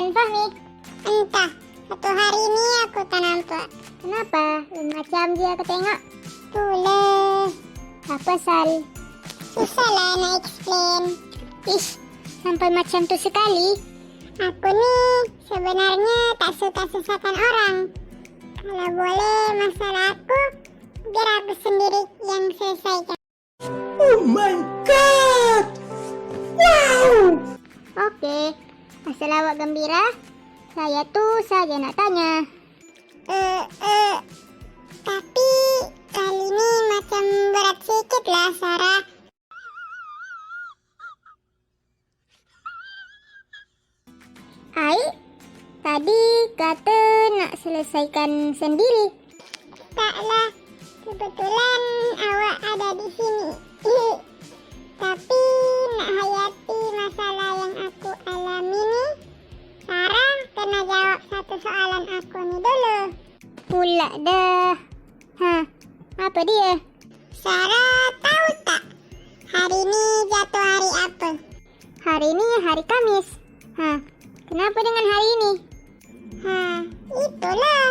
dan Entah, satu hari ini aku tak nampak. Kenapa? Macam dia aku tengok. Boleh. Apa sal? Susah lah nak explain. Ish, sampai macam tu sekali. Aku ni sebenarnya tak suka susahkan orang. Kalau boleh masalah aku, biar aku sendiri yang selesaikan. Oh my god! Asal awak gembira, saya tu saja nak tanya. Eh, eh, tapi kali ni macam berat sikit lah Sarah. Ai, tadi kata nak selesaikan sendiri. Taklah, kebetulan awak ada di sini. Pula dah. Ha, apa dia? Sarah tahu tak hari ni jatuh hari apa? Hari ini hari Kamis. Ha, kenapa dengan hari ini? Ha, itulah.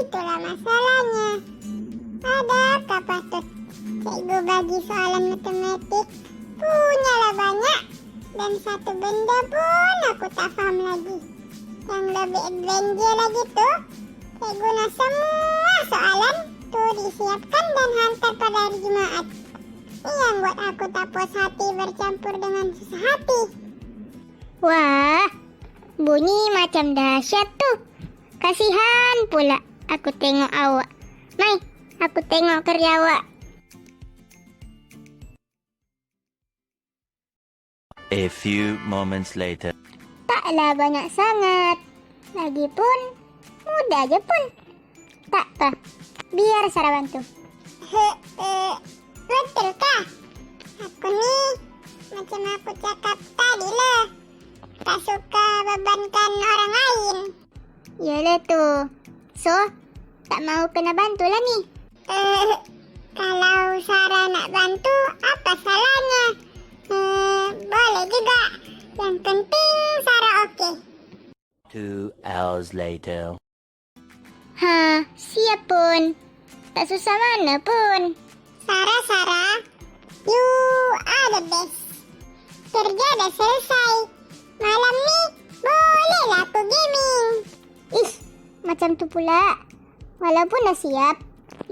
Itulah masalahnya. Adakah patut cikgu bagi soalan matematik? Punyalah banyak. Dan satu benda pun aku tak faham lagi. Yang lebih adventure lagi tu, cikgu nak semua soalan tu disiapkan dan hantar pada hari Jumaat. Ini yang buat aku tak puas hati bercampur dengan susah hati. Wah, bunyi macam dahsyat tu. Kasihan pula aku tengok awak. Mai, aku tengok kerja awak. A few moments later. Taklah banyak sangat. Lagipun, mudah je pun. Tak apa, biar Sarah bantu. He, eh, betulkah? Aku ni macam aku cakap tadi lah. Tak suka bebankan orang lain. Yalah tu. So, tak mau kena bantu lah ni. Eh, kalau Sarah nak bantu, apa salahnya? Eh, boleh juga. Yang penting Sarah okey. Two hours later. Ha, siap pun. Tak susah mana pun. Sarah, Sarah, you are the best. Kerja dah selesai. Malam ni bolehlah aku gaming. Ih, macam tu pula. Walaupun dah siap,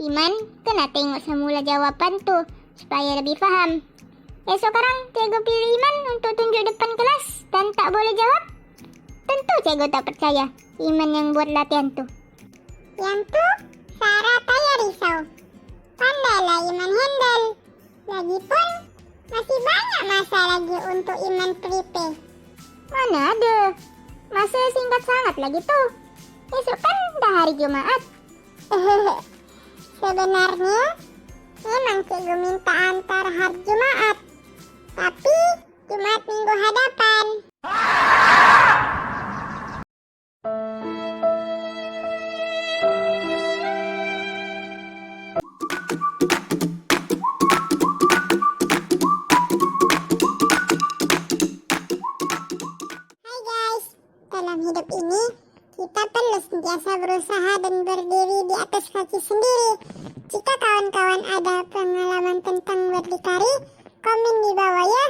Iman kena tengok semula jawapan tu supaya lebih faham. Esok sekarang cikgu pilih Iman untuk tunjuk depan kelas dan tak boleh jawab. Tentu cikgu tak percaya Iman yang buat latihan tu. Yang tu, Sarah tak payah risau. Pandailah Iman handle. Lagipun, masih banyak masa lagi untuk Iman prepare. Mana ada? Masa singkat sangat lagi tu. Esok kan dah hari Jumaat. Sebenarnya, memang cikgu minta antar hari Jumaat. Tapi, Jumaat minggu hadapan. Perlu sentiasa berusaha dan berdiri di atas kaki sendiri. Jika kawan-kawan ada pengalaman tentang berdikari, komen di bawah ya.